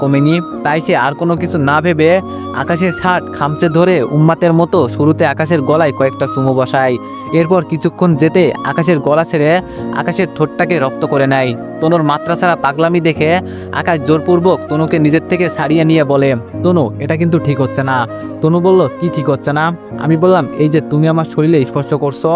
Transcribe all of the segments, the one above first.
কমেনি, তাই সে আর কোনো কিছু না ভেবে আকাশের শার্ট খামচে ধরে উম্মাতের মতো শুরুতে আকাশের গলায় কয়েকটা চুমো বসায়। এরপর কিছুক্ষণ যেতে আকাশের গলা ছেড়ে আকাশের ঠোঁটটাকে রপ্ত করে নেয়। তনুর মাত্রা ছাড়া পাগলামি দেখে আকাশ জোরপূর্বক তনুকে নিজের থেকে ছাড়িয়ে নিয়ে বলে, তনু, এটা কিন্তু ঠিক হচ্ছে না। তনু বলল, কি ঠিক হচ্ছে না? আমি বললাম, এই যে তুমি আমার শরীরে স্পর্শ করছ।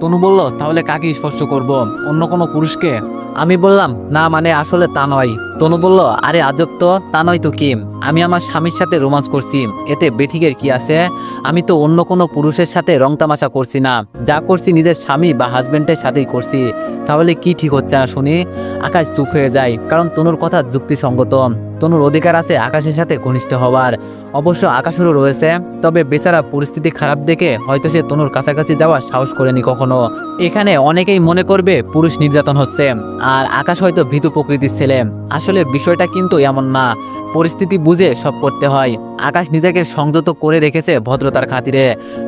তনু বলল, তাহলে কাকে স্পর্শ করব? অন্য কোনো পুরুষকে? আমি বললাম, না মানে আসলে তা নয়। তনু বলল, আরে আজব তো, তা নয় তো কি? আমি আমার স্বামীর সাথে রোমান্স করছি, এতে বেঠিকের কি আছে? আমি তো অন্য কোনো পুরুষের সাথে রং তামাশা করছি না। যা করছি নিজের স্বামী বা হাজবেন্ডের সাথেই করছি। তাহলে কি ঠিক হচ্ছে না শুনি? আকাশ চুপ হয়ে যায়, কারণ তনুর কথা যুক্তিসঙ্গত। তনুর অধিকার আছে আকাশের সাথে ঘনিষ্ঠ হওয়ার। অবশ্য আকাশেরও রয়েছে, তবে বেচারা পরিস্থিতি খারাপ দেখে হয়তো সে তনুর কাছাকাছি যাওয়ার সাহস করেনি কখনো। এখানে অনেকেই মনে করবে পুরুষ নির্যাতন হচ্ছে, আর আকাশ হয়তো ভীতু প্রকৃতির ছেলে। আসলে বিষয়টা কিন্তু এমন না। পরিস্থিতি বুঝে সব করতে হয়। আকাশ নিজেকে সংযত করে রেখেছে ভদ্রতার খাতিরে।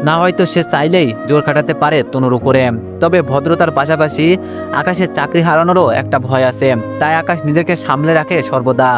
না হয়তো সে চাইলেই জোর খাটাতে পারে তনুর উপরে। তবে ভদ্রতার পাশাপাশি আকাশের চাকরি হারানোরও একটা ভয় আছে। তাই আকাশ নিজেকে সামলে রাখে সর্বদা।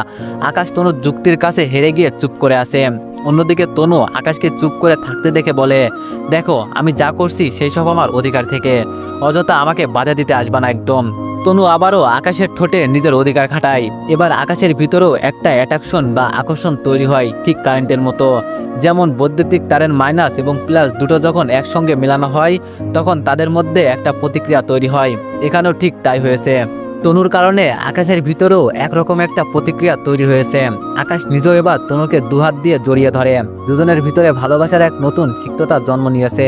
আকাশ তনুর যুক্তির কাছে হেরে গিয়ে চুপ করে আছে। অন্যদিকে তনু আকাশকে চুপ করে থাকতে দেখে বলে, দেখো, আমি যা করছি সেই সব আমার অধিকার থেকে। অযথা আমাকে বাধা দিতে আসবা না একদম। তনু আবারও আকাশের ঠোঁটে নিজের অধিকার খাটায়। এবার আকাশের ভিতরেও একটা অ্যাট্রাকশন বা আকর্ষণ তৈরি হয় ঠিক কারেন্টের মতো। যেমন বৈদ্যুতিক তারের মাইনাস এবং প্লাস দুটো যখন একসঙ্গে মেলানো হয়, তখন তাদের মধ্যে একটা প্রতিক্রিয়া তৈরি হয়। এখানেও ঠিক তাই হয়েছে। তনুর কারণে আকাশের ভিতরেও একরকম একটা প্রতিক্রিয়া তৈরি হয়েছে। আকাশ নিজেও এবার তনুকে দুহাত দিয়ে জড়িয়ে ধরে। দুজনের ভিতরে ভালোবাসার এক নতুন সিক্ততা জন্ম নিয়েছে।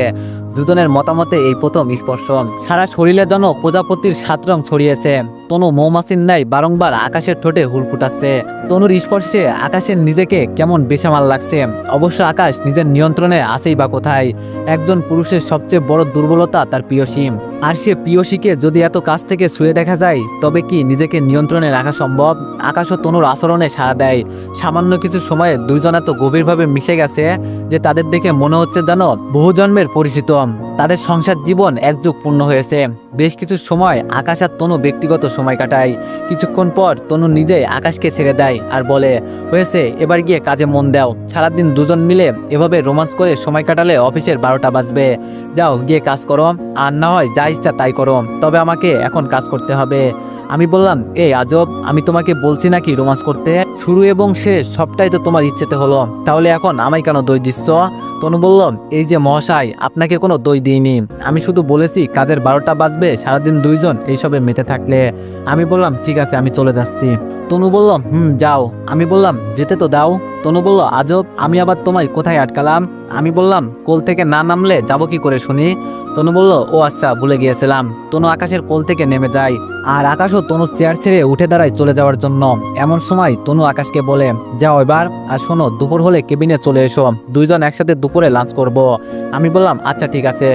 দুজনের মতামতে এই প্রথম স্পর্শ। সারা শরীরে যেন প্রজাপতির সাত রং ছড়িয়েছে। তনু মৌমাছির ন্যায় বারংবার আকাশের ঠোঁটে হুল ফুটাচ্ছে। তনুর স্পর্শে আকাশের নিজেকে কেমন বেসামাল লাগছে। অবশ্য আকাশ নিজের নিয়ন্ত্রণে আছেই বা কোথায়? একজন পুরুষের সবচেয়ে বড় দুর্বলতা তার প্রিয়সী আর সে প্রিয়সীকে যদি এত কাছ থেকে শুয়ে দেখা যায়, তবে কি নিজেকে নিয়ন্ত্রণে রাখা সম্ভব? আকাশ ও তনুর আচরণে সাড়া দেয়। সামান্য কিছু সময়ে দুইজন এত গভীরভাবে মিশে গেছে যে তাদের দেখে মনে হচ্ছে যেন বহু জন্মের পরিচিত। তাদের সংসার জীবন একযুগ পূর্ণ হয়েছে। বেশ কিছু সময় আকাশ আর তনু ব্যক্তিগত সময় কাটায়। কিছুক্ষণ পর তনু নিজে আকাশকে ছেড়ে দেয় আর বলে, হয়েছে, এবার গিয়ে কাজে মন দাও। সারাদিন দুজন মিলে এভাবে রোমান্স করে সময় কাটালে অফিসের বারোটা বাজবে। যাও, গিয়ে কাজ করো। আর না হয় যা ইচ্ছা তাই করো। তবে আমাকে এখন কাজ করতে হবে। আমি বললাম, এ আজব, আমি তোমাকে বলছি নাকি রোমান্স করতে? শুরু এবং শেষ সবটাই তো তোমার ইচ্ছেতে হলো। তাহলে এখন আমায় কেন দই দিচ্ছ? তনু বলল, এই যে মহাশয়, আপনাকে কোনো দই দিইনি। আমি শুধু বলেছি কাদের বারোটা বাজবে, সারাদিন দুইজন এইসবে মেতে থাকলে। আমি বললাম, ঠিক আছে, আমি চলে যাচ্ছি। তনু বললাম হুম, যাও। আমি বললাম, যেতে তো দাও। তনু বলল, আজব, আমি আবার তোমায় কোথায় আটকালাম? আমি বললাম, কোল থেকে না নামলে যাব কি করে শুনি? তনু বলল, ও আচ্ছা ভুলে গিয়েছিলাম। তনু আকাশের কোল থেকে নেমে যায় আর আকাশও তনু চেয়ার ছেড়ে উঠে দাঁড়ায় চলে যাওয়ার জন্য। এমন সময় তনু আকাশকে বলে, যাও এবার আর শোনো, দুপুর হলে কেবিনে চলে এসো। দুইজন একসাথে দুপুরে লাঞ্চ করব। আমি বললাম আচ্ছা ঠিক আছে।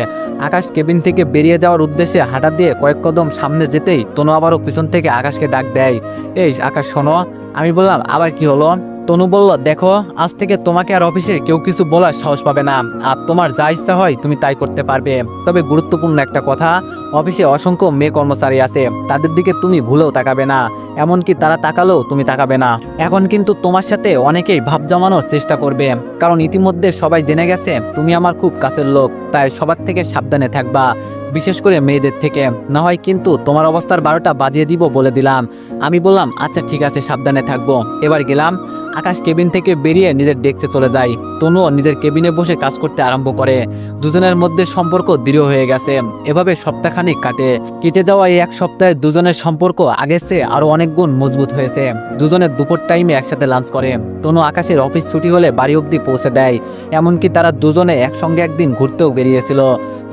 আকাশ কেবিন থেকে বেরিয়ে যাওয়ার উদ্দেশ্যে হাঁটা দিয়ে কয়েক কদম সামনে যেতেই তনু আবারও পিছন থেকে আকাশকে ডাক দেয়, এই আকাশ শোনো। আমি বললাম, আবার কি হলো? তনু বলল, দেখো, আজ থেকে তোমাকে আর অফিসে কেউ কিছু বলার সাহস পাবে না। আর তোমার যা ইচ্ছা হয় তুমি তাই করতে পারবে। তবে গুরুত্বপূর্ণ একটা কথা, অফিসে অসংখ্য মেয়ে কর্মচারী আছে। তাদের দিকে তুমি ভুলেও তাকাবে না। এমনকি তারা তাকালেও তুমি তাকাবে না। এখন কিন্তু তোমার সাথে অনেকেই ভাব জমানোর চেষ্টা করবে। কারণ ইতিমধ্যে সবাই জেনে গেছে, তুমি আমার খুব কাছের লোক। তাই সবার থেকে সাবধানে থাকবা, বিশেষ করে মেয়েদের থেকে। না হয় কিন্তু তোমার অবস্থার বারোটা বাজিয়ে দিব বলে দিলাম। আমি বললাম আচ্ছা ঠিক আছে, সাবধানে থাকব। এবার গেলাম। আকাশ কেবিন থেকে বেরিয়ে নিজের ডেস্কে চলে যায়। তনুও নিজের কেবিনে বসে কাজ করতে আরম্ভ করে। দুজনের মধ্যে সম্পর্ক দৃঢ় হয়ে গেছে। এভাবে সপ্তাহখানিক কাটে। কেটে যাওয়া এই এক সপ্তাহে দুজনের সম্পর্ক আগের চেয়ে আরও অনেক গুণ মজবুত হয়েছে। দুজনের দুপুর টাইমে একসাথে লাঞ্চ করে। তনু আকাশের অফিস ছুটি হলে বাড়ি অবধি পৌঁছে দেয়। এমনকি তারা দুজনে একসঙ্গে একদিন ঘুরতেও বেরিয়েছিল।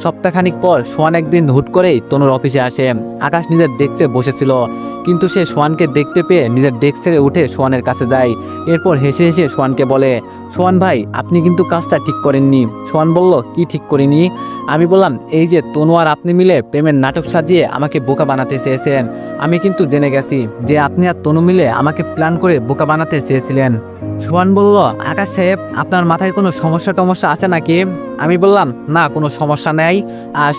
সপ্তাহখানিক পর সোয়ান একদিন হুট করেই তনুর অফিসে আসে। আকাশ নিজের ডেস্কে বসেছিল। কিন্তু সে সোয়ানকে দেখতে পেয়ে নিজের ডেস্ক ছেড়ে উঠে সোয়ানের কাছে যায়। এরপর হেসে হেসে সোয়ানকে বলে, সোয়ান ভাই, আপনি কিন্তু কাজটা ঠিক করেননি। সোয়ান বলল, কি ঠিক করিনি? আমি বললাম, এই যে তনু আর আপনি মিলে প্রেমের নাটক সাজিয়ে আমাকে বোকা বানাতে চেয়েছেন। আমি কিন্তু জেনে গেছি যে আপনি আর তনু মিলে আমাকে প্ল্যান করে বোকা বানাতে চেয়েছিলেন। সোহান বলল, আকাশ সাহেব, আপনার মাথায় কোনো সমস্যা টমস্যা আছে নাকি? আমি বললাম, না, কোনো সমস্যা নেই।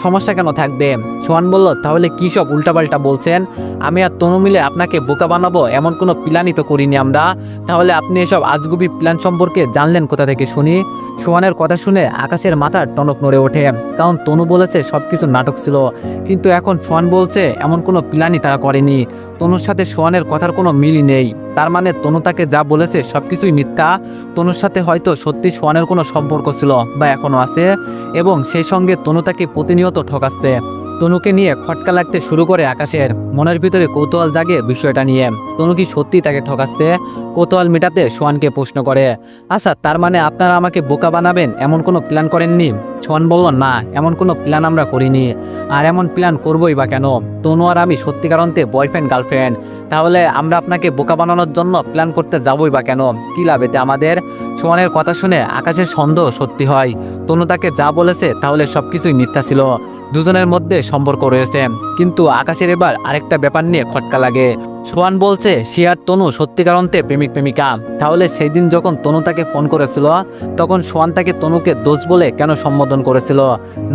সমস্যা কেন থাকবে? সোহান বলল, তাহলে কী সব উল্টাপাল্টা বলছেন? আমি আর তনু মিলে আপনাকে বোকা বানাবো, এমন কোনো প্ল্যানই তো করিনি আমরা। তাহলে আপনি এসব আজগুবি প্ল্যান সম্পর্কে জানলেন কোথা থেকে শুনি? সোহানের কথা শুনে আকাশের মাথার টনক নড়ে ওঠে, কারণ তনু বলেছে সব কিছু নাটক ছিল। কিন্তু এখন সোহান বলছে, এমন কোনো প্ল্যানই তারা করেনি। তনুর সাথে সোয়ানের কথার কোনো মিলই নেই। তার মানে তনু তাকে যা বলেছে সব কিছুই মিথ্যা। তনুর সাথে হয়তো সত্যি সোয়ানের কোনো সম্পর্ক ছিল বা এখনও আছে এবং সেই সঙ্গে তনু তাকে প্রতিনিয়ত ঠকাচ্ছে। তনুকে নিয়ে খটকা লাগতে শুরু করে আকাশের। মনের ভিতরে কৌতূহল জাগে বিষয়টা নিয়ে। তনু কি সত্যি তাকে ঠকাচ্ছে? কৌতূহল মেটাতে সোয়ানকে প্রশ্ন করে আচ্ছা তার মানে আপনারা আমাকে বোকা বানাবেন? এমন কোনো প্ল্যান করেননি? সোয়ান বলল, না, এমন কোনো প্ল্যান আমরা করিনি। আর এমন প্ল্যান করবই বা কেন? তনু আর আমি সত্যিকার অন্তে বয়ফ্রেন্ড গার্লফ্রেন্ড তাহলে আমরা আপনাকে বোকা বানানোর জন্য প্ল্যান করতে যাবই বা কেন? কী লাভ এতে আমাদের? সোয়ানের কথা শুনে আকাশের সন্দেহ সত্যি হয়। তনু তাকে যা বলেছে তাহলে সব কিছুই মিথ্যা ছিল। দুজনের মধ্যে সম্পর্ক রয়েছে। কিন্তু আকাশের এবার আরেকটা ব্যাপার নিয়ে খটকা লাগে। সোহান বলছে, সে আর তনু সত্যিকার অন্তে প্রেমিক প্রেমিকা। তাহলে সেই দিন যখন তনু তাকে ফোন করেছিল, তখন সোহান তাকে তনুকে দোষ বলে কেন সম্বোধন করেছিল?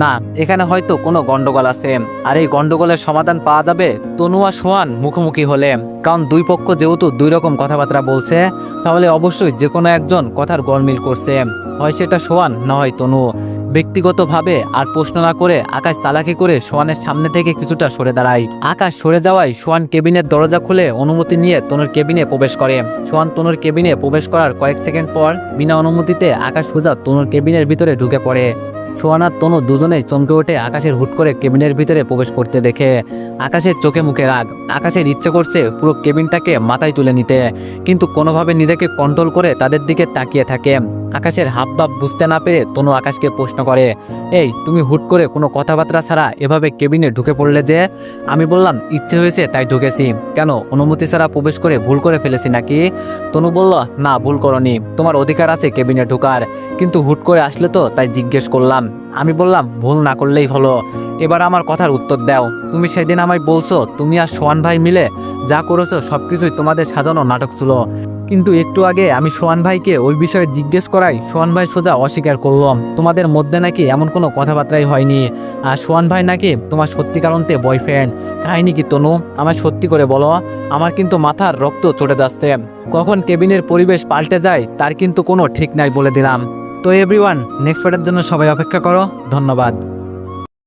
না, এখানে হয়তো কোনো গন্ডগোল আছে। আর এই গন্ডগোলের সমাধান পাওয়া যাবে তনু আর সোহান মুখোমুখি হলে। কারণ দুই পক্ষ যেহেতু দুই রকম কথাবার্তা বলছে, তাহলে অবশ্যই যে কোনো একজন কথার গরমিল করছে। হয় সেটা সোয়ান না হয় তনু ব্যক্তিগতভাবে আর প্রশ্ন না করে আকাশ চালাকি করে সোয়ানের সামনে থেকে কিছুটা সরে দাঁড়ায়। আকাশ সরে যাওয়ায় সোয়ান কেবিনের দরজা খুলে অনুমতি নিয়ে তনুর কেবিনে প্রবেশ করে। সোয়ান তনুর কেবিনে প্রবেশ করার কয়েক সেকেন্ড পর বিনা অনুমতিতে আকাশ সোজা তনুর কেবিনের ভিতরে ঢুকে পড়ে। সোহান আর তনু দুজনেই চমকে ওঠে আকাশের হুট করে কেবিনের ভিতরে প্রবেশ করতে দেখে আকাশের চোখে মুখে রাগ। আকাশের ইচ্ছে করছে পুরো কেবিনটাকে মাথায় তুলে নিতে, কিন্তু কোনোভাবে নিজেকে কন্ট্রোল করে তাদের দিকে তাকিয়ে থাকে। আকাশের হাব ভাব বুঝতে না পেরে তনু আকাশকে প্রশ্ন করে, এই, তুমি হুট করে কোনো কথাবার্তা ছাড়া এভাবে কেবিনে ঢুকে পড়লে যে? আমি বললাম, ইচ্ছে হয়েছে তাই ঢুকেছি। কেন, অনুমতি ছাড়া প্রবেশ করে ভুল করে ফেলেছি নাকি? তনু বলল, না, ভুল করনি। তোমার অধিকার আছে কেবিনে ঢোকার, কিন্তু হুট করে আসলে তো তাই জিজ্ঞেস করলাম। আমি বললাম, ভুল না করলেই হলো। এবার আমার কথার উত্তর দাও। তুমি সেদিন আমায় বলছো, তুমি আর সোহান ভাই মিলে যা করেছ সব কিছুই তোমাদের সাজানো নাটক ছিল। কিন্তু একটু আগে আমি সোহান ভাইকে ওই বিষয়ে জিজ্ঞেস করাই সোহান ভাই সোজা অস্বীকার করলাম তোমাদের মধ্যে নাকি এমন কোনো কথাবার্তাই হয়নি। আর সোহান ভাই নাকি তোমার সত্যিকার অন্তে বয়ফ্রেন্ড কাহিনি কি তনু? আমার সত্যি করে বলো, আমার কিন্তু মাথার রক্ত চড়ে যাচ্ছে। কখন কেবিনের পরিবেশ পাল্টে যায়, তার কিন্তু কোনো ঠিক নাই বলে দিলাম। তো এভরিওয়ান নেক্সট পার্টের জন্য সবাই অপেক্ষা করো। ধন্যবাদ।